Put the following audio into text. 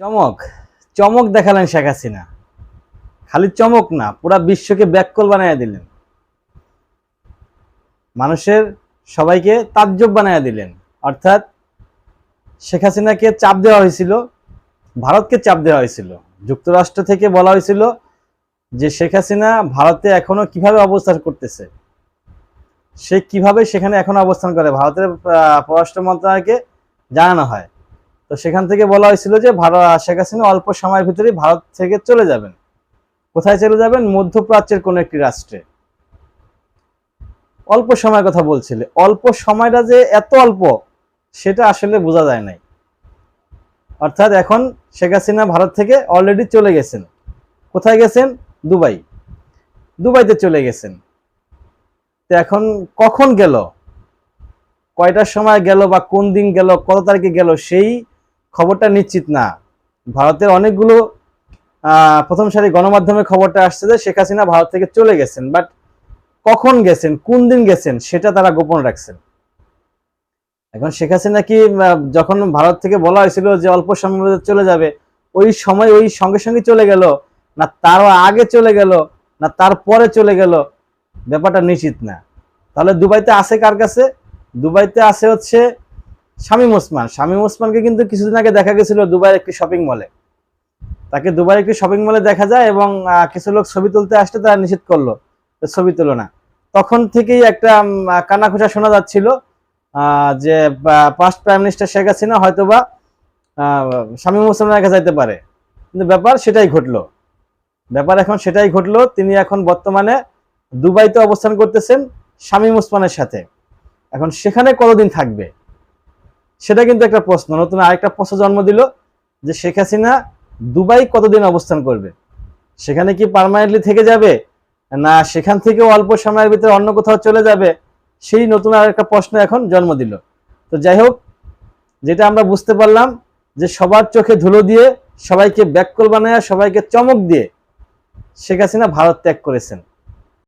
চমক চমক দেখালেন শেখ হাসিনা। খালি চমক না, পুরা বিশ্বকে ব্যাককল বানাইয়া দিলেন। মানুষের সবাইকে তাজ্জব বানাইয়া দিলেন। অর্থাৎ শেখ হাসিনাকে চাপ দেওয়া হয়েছিল, ভারতকে চাপ দেওয়া হয়েছিল। যুক্তরাষ্ট্র থেকে বলা হয়েছিল যে শেখ হাসিনা ভারতে এখনও কীভাবে অবস্থান করতেছে? সে কীভাবে সেখানে এখন অবস্থান করে? ভারতের পররাষ্ট্র মন্ত্রণালয়কে জানানো হয়। তো সেখান থেকে বলা হয়েছিল যে ভারত শেখ হাসিনা অল্প সময়ের ভিতরেই ভারত থেকে চলে যাবেন। কোথায় চলে যাবেন? মধ্যপ্রাচ্যের কোনো একটি রাষ্ট্রে। অল্প সময়ের কথা বলছিলে। অল্প সময়টা যে এত অল্প, সেটা আসলে বোঝা যায় নাই। অর্থাৎ এখন শেখ হাসিনা ভারত থেকে অলরেডি চলে গেছেন। কোথায় গেছেন? দুবাই। দুবাইতে চলে গেছেন। তো এখন কখন গেল? কয়টার সময় গেল বা কোন দিন গেল? কত তারিখে গেল? সেই খবরটা নিশ্চিত না। ভারতের অনেকগুলো প্রথম সারি গণমাধ্যমে খবরটা আসছে যে শেখ হাসিনা ভারত থেকে চলে গেছেন, বাট কখন গেছেন, কোন দিন গেছেন, সেটা তারা গোপন রাখছেন। এখন শেখ হাসিনা কি যখন ভারত থেকে বলা হয়েছিল যে অল্প সময়ের চলে যাবে, ওই সময় ওই সঙ্গে সঙ্গে চলে গেল, না তার আগে চলে গেল, না তারপরে চলে গেল, ব্যাপারটা নিশ্চিত না। তাহলে দুবাইতে আছে কার কাছে? দুবাইতে আছে হচ্ছে শামীম ওসমান। শামীম ওসমানকে কিন্তু কিছুদিন আগে দেখা গেছিল দুবাইয়ের একটি শপিং মলে তাকে দুবাইয়ের একটি শপিং মলে দেখা যায় এবং কিছু লোক ছবি তুলতে আসতে তারা নিষেধ করল ছবি তুলো না। তখন থেকেই একটা আহ, শোনা যাচ্ছিল যে past prime minister Sheikh Hasina হয়তোবা শামীম ওসমানের কাছে যাইতে পারে। কিন্তু ব্যাপার সেটাই ঘটলো। ব্যাপার এখন সেটাই ঘটলো তিনি এখন বর্তমানে দুবাইতে অবস্থান করতেছেন শামীম ওসমানের সাথে। এখন সেখানে কতদিন থাকবে? সেটা কিন্তু একটা প্রশ্ন। নতুন আরেকটা প্রশ্ন জন্ম দিল যে শেখ হাসিনা দুবাই কতদিন অবস্থান করবে? সেখানে কি পার্মানেন্টলি থেকে যাবে? না, সেখান থেকে অল্প সময়ের ভিতরে অন্য কোথাও চলে যাবে? সেই নতুন আর একটা প্রশ্ন এখন জন্ম দিল। তো যাই হোক, যেটা আমরা বুঝতে পারলাম যে সবার চোখে ধুলো দিয়ে সবাইকে ব্যাককল বানায়, সবাইকে চমক দিয়ে শেখ হাসিনা ভারত ত্যাগ করেছেন।